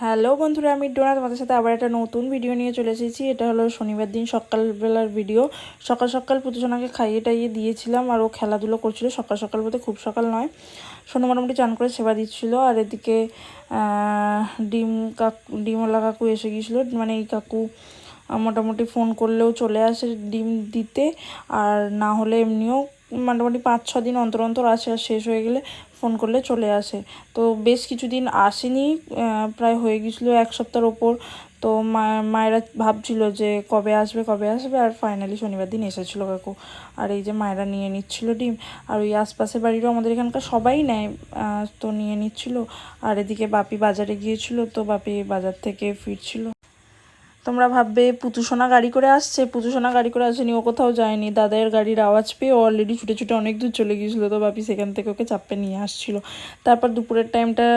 Hello বন্ধুরা, আমি ডোনা। তোমাদের সাথে আবার একটা নতুন ভিডিও নিয়ে চলে এসেছি। এটা হলো শনিবার দিন সকালবেলার ভিডিও সকাল সকাল পুতুসোনাকে খাইয়ে টাইয়ে দিয়েছিলাম আর ও খেলাধুলো করছিল। সকাল সকাল বলতে খুব সকাল নয়। সোনু মোটামুটি চান করে সেবা দিচ্ছিল। আর এদিকে ডিম কাকু, ডিমওয়ালা কাকু এসে গিয়েছিল। মানে এই কাকু মোটামুটি ফোন করলেও চলে আসে ডিম দিতে। আর না হলে এমনিও মোটামুটি পাঁচ, ছ দিন অন্তর অন্তর আসে আর শেষ হয়ে গেলে ফোন করলে চলে আসে। তো বেশ কিছুদিন আসেনি প্রায় হয়ে গেছিল এক সপ্তাহের ওপর। তো মা, মায়েরা ভাবছিল যে কবে আসবে কবে আসবে? আর ফাইনালি শনিবার দিন এসেছিল কাকু। আর এই যে মায়েরা নিয়ে নিচ্ছিল ডিম, আর ওই আশপাশের বাড়িরও আমাদের এখানকার সবাই নেয় তো নিয়ে নিচ্ছিল। আর এদিকে বাপি বাজারে গিয়েছিল, তো বাপি বাজার থেকে ফিরছিল। তোমরা ভাববে পুতুসোনা গাড়ি করে আসছে পুতুসোনা গাড়ি করে আসেনি, ও কোথাও যায়নি। দাদাইয়ের গাড়ির আওয়াজ পেয়ে ও অলরেডি ছুটে ছুটে অনেক দূর চলে গিয়েছিল তো বাপি সেখান থেকে ওকে চাপে নিয়ে আসছিল। তারপর দুপুরের টাইমটা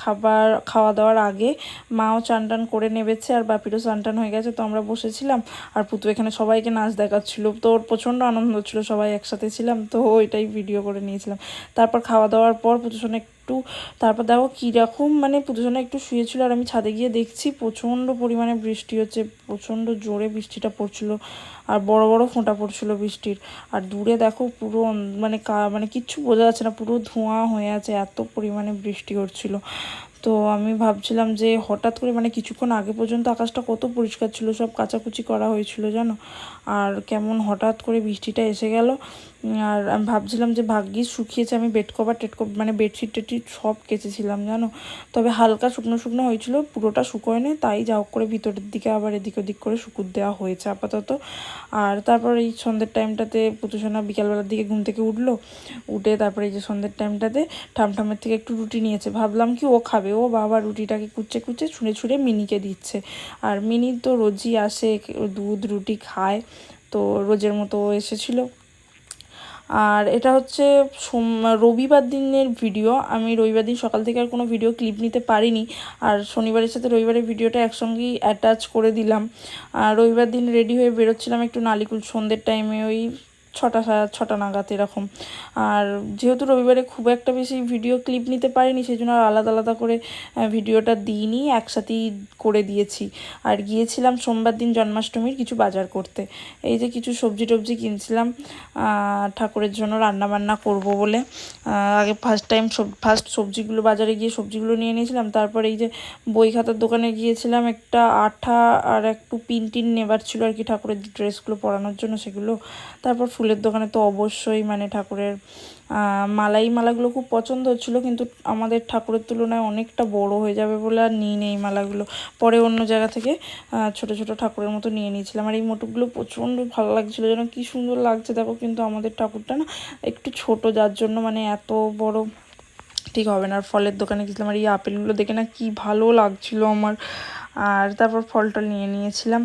খাবার খাওয়া দাওয়ার আগে মাও চান টান করে নেবেছে আর বাপিরও চান টান হয়ে গেছে তো আমরা বসেছিলাম আর পুতু এখানে সবাইকে নাচ দেখাচ্ছিলো। তো ওর প্রচণ্ড আনন্দ হচ্ছিল সবাই একসাথে ছিলাম তো ওইটাই ভিডিও করে নিয়েছিলাম। তারপর খাওয়া দাওয়ার পর পুতুসোনা একটু, তারপর দেখো কীরকম মানে পুজোজনে একটু শুয়েছিল আর আমি ছাদে গিয়ে দেখছি প্রচণ্ড পরিমাণে বৃষ্টি হচ্ছে, প্রচণ্ড জোরে বৃষ্টিটা পড়ছিল আর বড় বড় ফোঁটা পড়ছিল বৃষ্টির। আর দূরে দেখো পুরো মানে মানে কিচ্ছু বোঝা যাচ্ছে না, পুরো ধোঁয়া হয়ে আছে, এত পরিমাণে বৃষ্টি হচ্ছিল। তো আমি ভাবছিলাম যে হঠাৎ করে মানে কিছুক্ষণ আগে পর্যন্ত আকাশটা কত পরিষ্কার ছিল, সব কাচাকুচি করা হয়েছিল জানো? আর কেমন হঠাৎ করে বৃষ্টিটা এসে গেল আর আমি ভাবছিলাম যে ভাগ্যিস শুকিয়েছে, আমি বেড কভার টেড মানে বেডশিট টেডশিট সব কেচেছিলাম, জানো? তবে হালকা শুকনো শুকনো হয়েছিল, পুরোটা শুকোয়নি, তাই যা হোক করে ভিতরের দিকে আবার এদিক ওদিক করে শুকুর দেওয়া হয়েছে আপাতত। আর তারপর এই সন্ধ্যের টাইমটাতে পুতুসোনা বিকালবেলার দিকে ঘুম থেকে উঠল, উঠে তারপরে এই যে সন্ধ্যের টাইমটাতে ঠামঠামের থেকে একটু রুটি নিয়েছে। ভাবলাম কি ও খাবে, ও বাবা রুটিটাকে কুচে কুচে ছুঁড়ে ছুঁড়ে মিনিকে দিচ্ছে। আর মিনি তো রোজই আসে, দুধ রুটি খায়, তো রোজের মতো এসেছিল। আর এটা হচ্ছে রবিবার দিনের ভিডিও আমি রবিবার দিন সকাল থেকে আর কোনো ভিডিও ক্লিপ নিতে পারিনি। আর শনিবারের সাথে রবিবারের ভিডিওটা একসঙ্গেই অ্যাটাচ করে দিলাম। আর রবিবার দিন রেডি হয়ে বেরোচ্ছিলাম একটু নালিকুল সন্ধ্যের টাইমে ওই ছটা ছটা নাগাদ এরকম। আর যেহেতু রবিবারে খুব একটা বেশি ভিডিও ক্লিপ নিতে পারিনি সেই জন্য আর আলাদা আলাদা করে ভিডিওটা দিইনি, একসাথেই করে দিয়েছি। আর গিয়েছিলাম সোমবার দিন জন্মাষ্টমীর কিছু বাজার করতে। এই যে কিছু সবজি টবজি কিনছিলাম ঠাকুরের জন্য রান্না বান্না করব বলে। আগে ফার্স্ট টাইম সব ফার্স্ট সবজিগুলো বাজারে গিয়ে সবজিগুলো নিয়ে নিয়েছিলাম, তারপর এই যে বই খাতার দোকানে গিয়েছিলাম, একটা আঠা আর একটু পিন টিন নেবার ছিল আর কি ঠাকুরের ড্রেসগুলো পরানোর জন্য সেগুলো। তারপর ফুল ফুলের দোকানে তো অবশ্যই মানে ঠাকুরের মালাই মালাগুলো খুব পছন্দ হচ্ছিল, কিন্তু আমাদের ঠাকুরের তুলনায় অনেকটা বড় হয়ে যাবে বলে আর নিই নেই মালাগুলো। পরে অন্য জায়গা থেকে ছোট ছোট ঠাকুরের মতো নিয়ে নিয়েছিলাম। আর এই মোটকগুলো প্রচণ্ড ভালো লাগছিল, যেন কী সুন্দর লাগছে। দেখো কিন্তু আমাদের ঠাকুরটা না একটু ছোট, যার জন্য মানে এত বড় ঠিক হবে না। আর ফলের দোকানে গেছিলাম আর এই আপেলগুলো দেখে না কি ভালো লাগছিল আমার। আর তারপর ফল টল নিয়ে নিয়েছিলাম।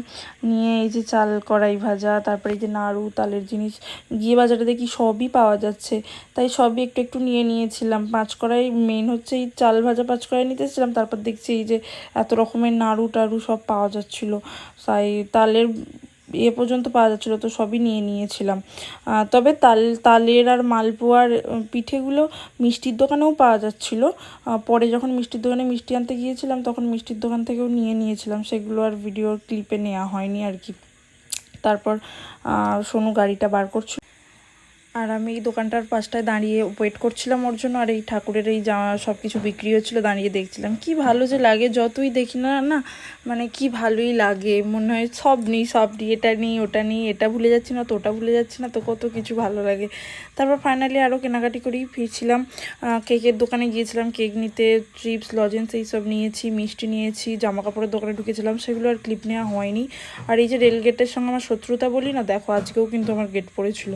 নিয়ে এই যে চাল কড়াই ভাজা, তারপরে এই যে নাড়ু, তালের জিনিস গিয়ে বাজারে দেখি সবই পাওয়া যাচ্ছে। তাই সবই একটু একটু নিয়ে নিয়েছিলাম। পাঁচ কড়াই মেন হচ্ছে এই চাল ভাজা পাঁচ কড়াই নিতেছিলাম তারপর দেখছি এই যে এত রকমের নাড়ু টাড়ু সব পাওয়া যাচ্ছিল। তাই তালের এ পর্যন্ত পাওয়া যাচ্ছিল, তো সবই নিয়ে নিয়েছিলাম। তবে তাল, তালের আর মালপোয়ার পিঠেগুলো মিষ্টির দোকানেও পাওয়া যাচ্ছিল। পরে যখন মিষ্টির দোকানে মিষ্টি আনতে গিয়েছিলাম, তখন মিষ্টির দোকান থেকেও নিয়ে নিয়েছিলাম। সেগুলো আর ভিডিও ক্লিপে নেওয়া হয়নি আর কি। তারপর সোনু গাড়িটা বার করছিল। আর আমি এই দোকানটার পাশটায় দাঁড়িয়ে ওয়েট করছিলাম ওর জন্য, আর এই ঠাকুরের এই জামা সব কিছু বিক্রি হচ্ছিল দাঁড়িয়ে দেখছিলাম। কি ভালো যে লাগে, যতই দেখি না না মানে কি ভালোই লাগে। মনে হয় সব নিই সব নিই, এটা নিই, ওটা নিই, এটা ভুলে যাচ্ছি না, তো ওটা ভুলে যাচ্ছি না, তো কত কিছু ভালো লাগে। তারপর ফাইনালি আরও কেনাকাটি করেই ফিরছিলাম। কেকের দোকানে গিয়েছিলাম, কেক নিতে ট্রিপস লজেন্স এইসব নিয়েছি, মিষ্টি নিয়েছি জামা কাপড়ের দোকানে ঢুকেছিলাম, সেগুলো আর ক্লিপ নেওয়া হয়নি। আর এই যে রেল গেটের সঙ্গে আমার শত্রুতা বলি না, দেখো আজকেও কিন্তু আমার গেট পড়েছিল।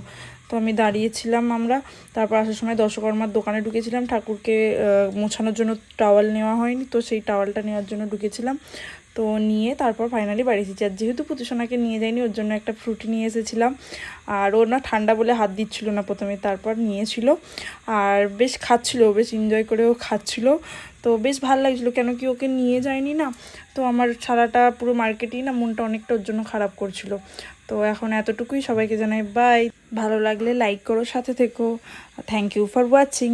তো আমি দাঁড়িয়েছিলাম আমরা, তারপর আসার সময় দশকর্মার দোকানে ঢুকেছিলাম, ঠাকুরকে মোছানোর জন্য টাওয়াল নেওয়া হয়নি, তো সেই টাওয়ালটা নেওয়ার জন্য ঢুকেছিলাম। তো নিয়ে তারপর ফাইনালি বাড়ি এসেছি। আর যেহেতু পুতুসোনাকে নিয়ে যাইনি, ওর জন্য একটা ফ্রুটি নিয়ে এসেছিলাম। আর ওর না ঠান্ডা বলে হাত দিচ্ছিল না প্রথমে, তারপর নিয়েছিল। আর বেশ খাচ্ছিল, বেশ এনজয় করেও খাচ্ছিল। তো বেশ ভালো লাগছিল, কেন কি ওকে নিয়ে যায়নি না। তো আমার সারাটা পুরো মার্কেটেই না মনটা অনেকটা ওর জন্য খারাপ করছিল। তো এখন এতটুকুই, সবাইকে জানাই বাই ভালো লাগলে লাইক করো, সাথে থেকো। Thank you for watching